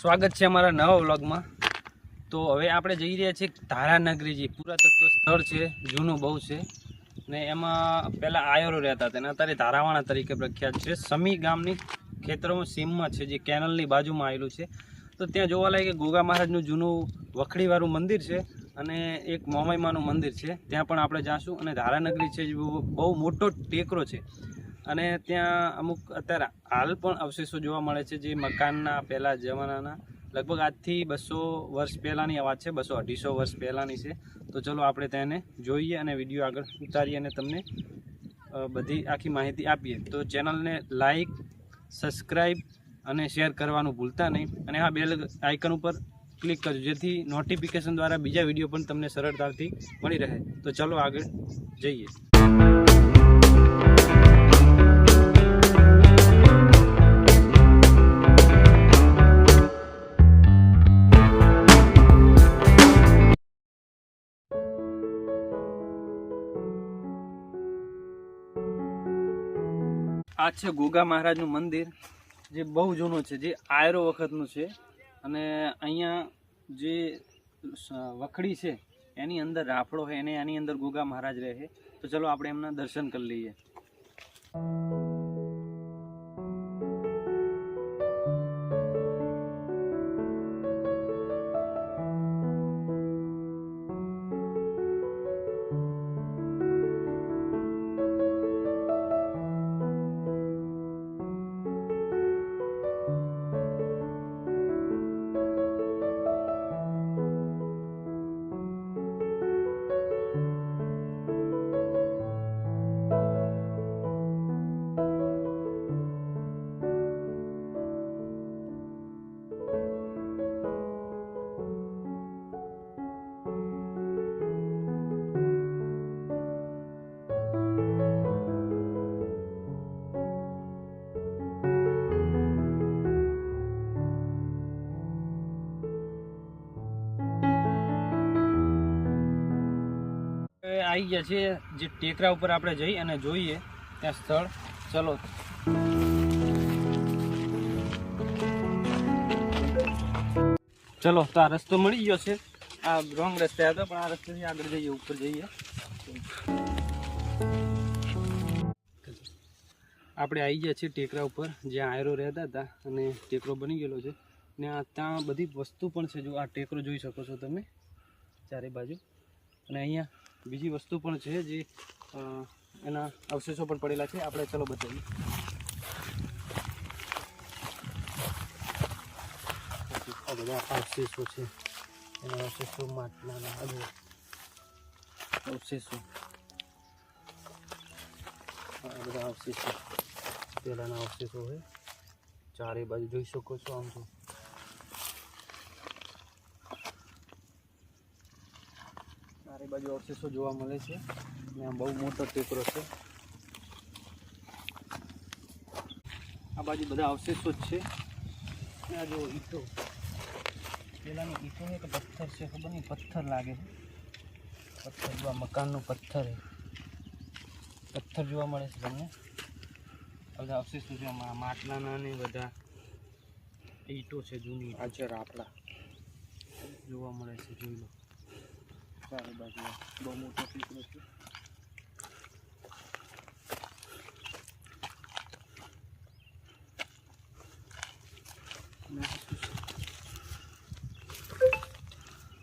સ્વાગત છે અમારા નવા વ્લોગમાં. તો હવે આપણે જઈ રહ્યા છીએ ધારાનગરીજી. પુરાતત્વ સ્થળ છે, જૂનું બહુ છે. ને એમાં પહેલાં આયરો રહેતા હતા. અને અત્યારે ધારાવાણા તરીકે પ્રખ્યાત છે. સમી ગામની ખેતરોમાં સીમમાં છે, જે કેનલની બાજુમાં આવેલું છે. તો ત્યાં જોવા લાગે ગોગા મહારાજનું જૂનું વખડીવાળું મંદિર છે અને એક મોમાઈમાનું મંદિર છે. ત્યાં પણ આપણે જાશું. અને ધારાનગરી છે, જે બહુ મોટો ટેકરો છે. અને ત્યાં અમુક અત્યારે હાલ પણ અવશેષો જોવા મળે છે જે મકાનના પહેલાં જમાનાના. લગભગ આજથી બસો વર્ષ પહેલાંની આ વાત છે, બસો અઢીસો વર્ષ પહેલાંની છે. તો ચલો આપણે તેને જોઈએ અને વીડિયો આગળ ઉતારીએ અને તમને બધી આખી માહિતી આપીએ. તો ચેનલને લાઈક સબસ્ક્રાઈબ અને શેર કરવાનું ભૂલતા નહીં. અને આ બેલ આઇકન ઉપર ક્લિક કરજો, જેથી નોટિફિકેશન દ્વારા બીજા વીડિયો પણ તમને સરળતાથી મળી રહે. તો ચલો આગળ જઈએ. આ છે ગોગા મહારાજનું મંદિર, જે બહુ જૂનું છે, જે આયરો વખતનું છે. અને અહીંયા જે વખડી છે, એની અંદર રાફડો છે એને એની અંદર ગોગા મહારાજ રહે તો ચલો આપણે એમના દર્શન કરી લઈએ. આવી ગયા છે જે ટેકરા ઉપર આપણે જઈ અને જોઈએ ત્યાં સ્થળ. ચલો. ચલો, તો આ રસ્તો મળી ગયો છે. આ રોંગ રસ્તે હતો, પણ આ રસ્તેથી આગળ જઈએ, ઉપર જઈએ. આપણે આવી ગયા છીએ ટેકરા ઉપર, જ્યાં આયરો રહેતા હતા અને ટેકરો બની ગયેલો છે. ને આ ત્યાં બધી વસ્તુ પણ છે, જો આ ટેકરો જોઈ શકો છો તમે, ચારે બાજુ. અને અહીંયા બીજી વસ્તુ પણ છે જે એના અવશેષો પણ પડેલા છે. આપણે ચલો બતાવીએ. બધા અવશેષો છે. એના અવશેષો માટલાના અવશેષો. બધા અવશેષો. પહેલાંના અવશેષો હોય ચારે બાજુ જોઈ શકો છો આમ તો. ચારે બાજુ અવશેષો જોવા મળે છે. અને આ બહુ મોટો ટેકરો છે. આ બાજુ બધા અવશેષો જ છે. અને આ જો ઈંટો. પેલાની ઈટો છે પથ્થર છે. ખબર નહીં પથ્થર લાગે છે. પથ્થર જોવા મકાનનો પથ્થર છે. પથ્થર જોવા મળે છે તમને. બધા અવશેષો છે માટલાના ને બધા ઈંટો છે જૂની આ છે રાપડા. જોવા મળે છે જોઈ લો. ચારે બાજુ બહુ મોટો શું છે?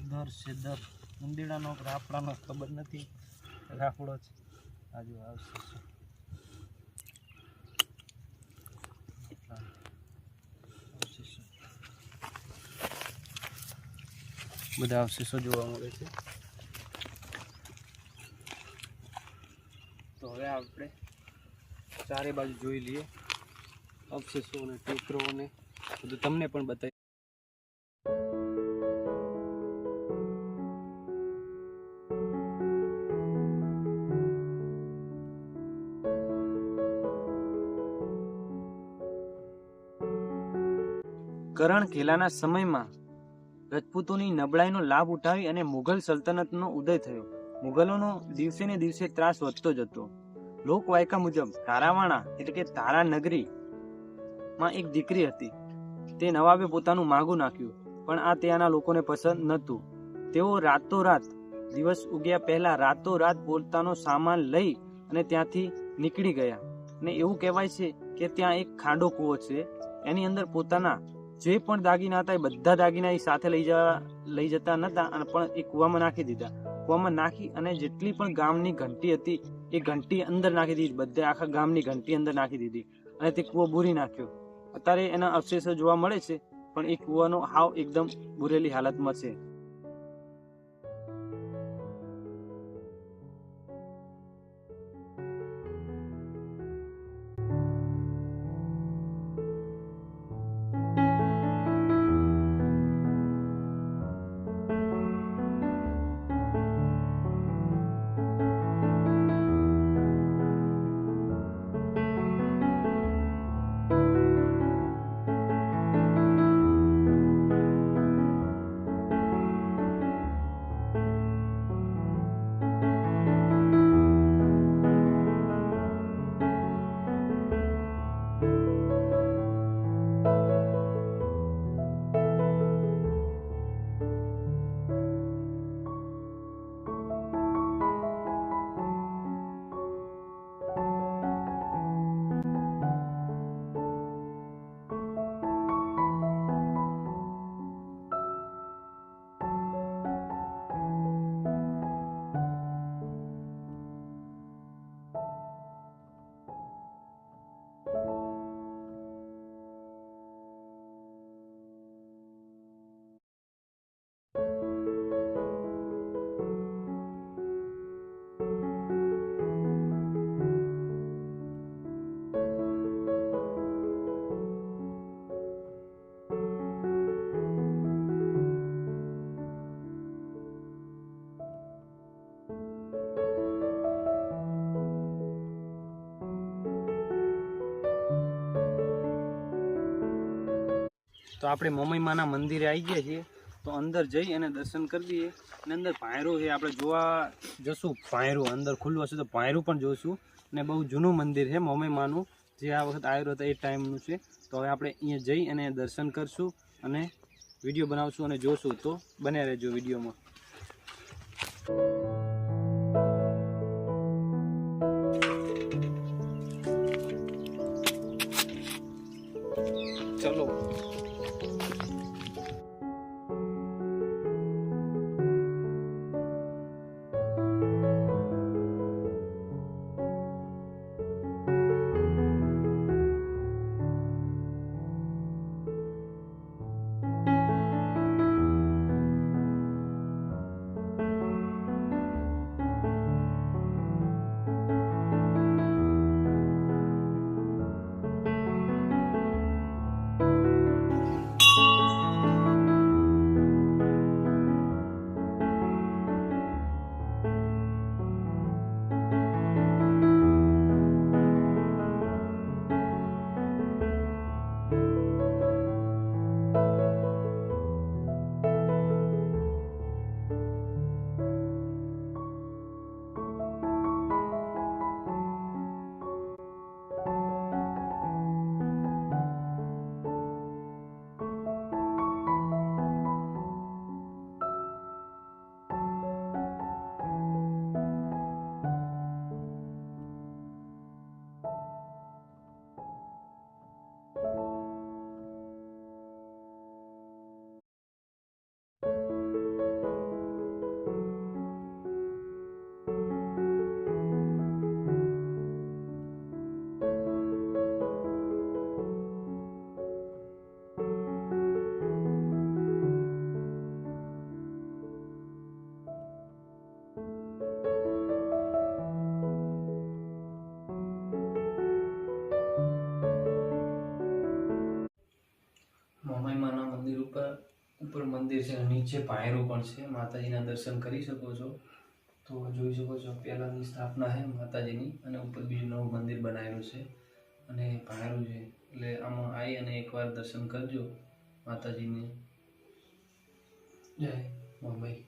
દર. છે દર ઉંદીડાનો રાફડાનો ખબર નથી. રાફડો છે આજુ આવશે. બધા અવશેષો જોવા મળે છે તો હવે આપણે ચારે બાજુ જોઈ લઈએ. અવશેષો અને ટેકરો અને બધું તમને પણ બતાવી. કરણ ઘેલાના સમયમાં રજપૂતોની નબળાઈનો લાભ ઉઠાવી અને મુઘલ સલ્તનતનો ઉદય થયો. મુઘલોનો દિવસે ને દિવસે ત્રાસ વધતો જતો. લોકવાયકા મુજબ તારાવાણા એટલે કે તારા નગરી માં એક દીકરી હતી. તે નવાબે પોતાનું માગું નાખ્યું, પણ આ ત્યાંના લોકોને પસંદ નહોતું. તેઓ રાતોરાત દિવસ ઉગ્યા પહેલા રાતોરાત પોતાનો સામાન લઈ અને ત્યાંથી નીકળી ગયા. ને એવું કહેવાય છે કે ત્યાં એક ખાડો કૂવો છે. એની અંદર પોતાના જે પણ દાગીના હતા એ બધા દાગીના એ સાથે લઈ જવા લઈ જતા નહોતા અને પણ એ કૂવામાં નાખી દીધા. કૂવામાં નાખી અને જેટલી પણ ગામની ઘંટી હતી, એ ઘંટી અંદર નાખી દીધી. બધે આખા ગામની ઘંટી અંદર નાખી દીધી અને તે કૂવો બુરી નાખ્યો. અત્યારે એના અવશેષો જોવા મળે છે, પણ એ કૂવાનો હાવ એકદમ બુરેલી હાલતમાં છે. તો આપણે મમ્મીમાના મંદિરે આવી ગયા છીએ. તો અંદર જઈ અને દર્શન કરી દઈએ અને અંદર પાયરું છે, આપણે જોવા જશું. પાયરું અંદર ખુલ્લું હશે તો પાયરું પણ જોઈશું અને બહુ જૂનું મંદિર છે મમ્મીમાનું જે આ વખત આવ્યો હતો એ ટાઈમનું છે. તો હવે આપણે અહીંયા જઈ અને દર્શન કરશું અને વીડિયો બનાવશું અને જોશું. તો બને રહેજો વિડીયોમાં. નીચે પાયરું પણ છે. માતાજીના દર્શન કરી શકો છો. તો જોઈ શકો છો, પહેલાંની સ્થાપના છે માતાજીની અને ઉપર બીજું નવું મંદિર બનાવેલું છે. અને પાયરું છે. એટલે આમાં આવી અને એકવાર દર્શન કરજો. માતાજીને. જય મુંબઈ.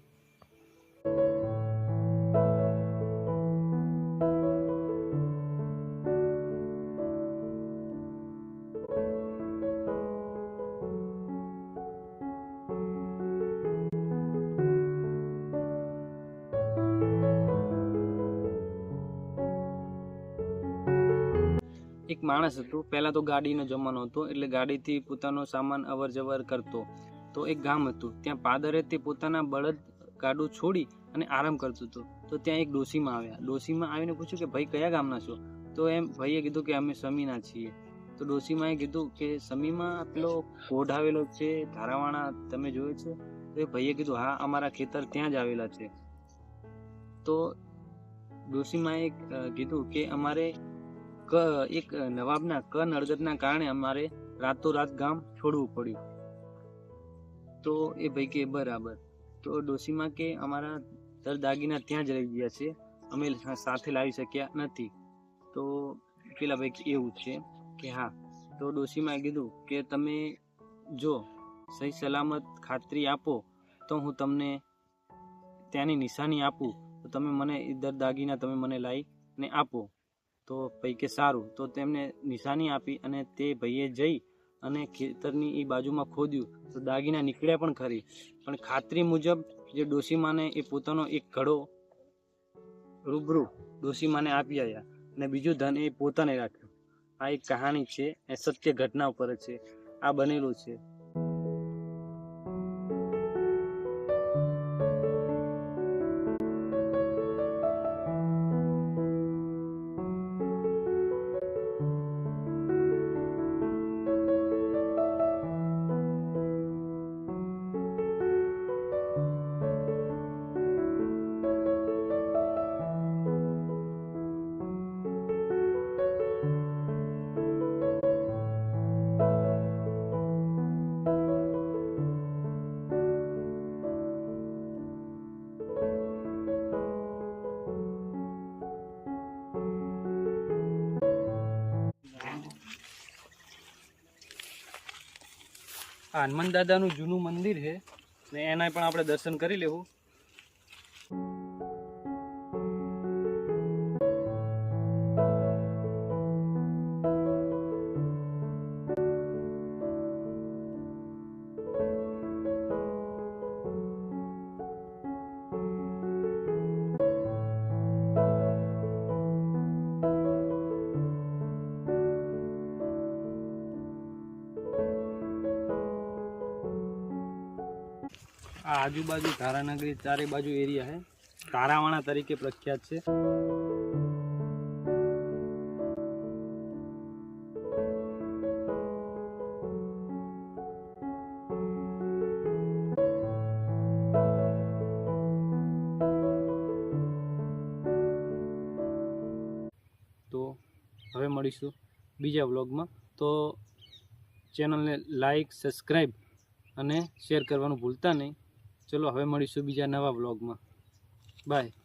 એક માણસ હતો. પહેલાં તો ગાડીનો જમાનો હતો, એટલે ગાડીથી પોતાનો સામાન અવર જવર કરતો. તો એક ગામ હતું. ત્યાં પાદરે તે પોતાના બળદ ગાડું છોડી અને આરામ કરતો હતો. તો ત્યાં એક ડોસીમાં આવ્યા. ડોસીમાં આવીને પૂછ્યું કે, ભાઈ, કયા ગામના છો? તો એમ ભાઈએ કીધું કે, અમે સમીના છીએ. તો ડોસીમાએ કીધું કે, સમીમાં પેલો કોઢ આવેલો છે, ધારાવાણા તમે જોયો છે? તો એ ભાઈએ કીધું, હા, અમારા ખેતર ત્યાં જ આવેલા છે. તો ડોસીમાએ કીધું કે, અમારે ક, એક નવાબના ક નડગતના કારણે અમારે રાતોરાત ગામ છોડવું પડ્યું. તો એ ભાઈ કે, બરાબર. તો ડોસીમાં કે, અમારા દર દાગીના ત્યાં જ રહી ગયા છે. અમે સાથે લાવી શક્યા નથી. તો પેલા ભાઈ એવું છે કે, હા. તો ડોશીમાં કીધું કે, તમે જો સહી સલામત ખાતરી આપો, તો હું તમને ત્યાંની નિશાની આપું. તો તમે મને દર દાગીના તમે મને લાવીને આપો. તો ભાઈ કે સારું. તો તેમને નિશાની આપી અને તે ભાઈએ જઈ અને ખેતરની એ બાજુમાં ખોદ્યું. તો દાગીના નીકળ્યા પણ ખરી. પણ ખાતરી મુજબ જે ડોશીમાને એ પોતાનો એક ઘડો રૂબરૂ ડોશીમાને આપી આવ્યા અને બીજું ધન એ પોતાને રાખ્યું. આ એક કહાની છે. એ સત્ય ઘટના ઉપર છે. આ બનેલું છે. આ હનુમાન દાદાનું જૂનું મંદિર છે ને એના પણ આપણે દર્શન કરી લેવું. આજુબાજુ ધારાનગરી ચારે બાજુ એરિયા છે તારાવાણા તરીકે પ્રખ્યાત છે. તો હવે મળીશું બીજા વ્લોગમાં. તો ચેનલને લાઈક, સબસ્ક્રાઈબ અને શેર કરવાનું ભૂલતા નહીં. ચલો હવે મળીશું બીજા નવા બ્લોગમાં બાય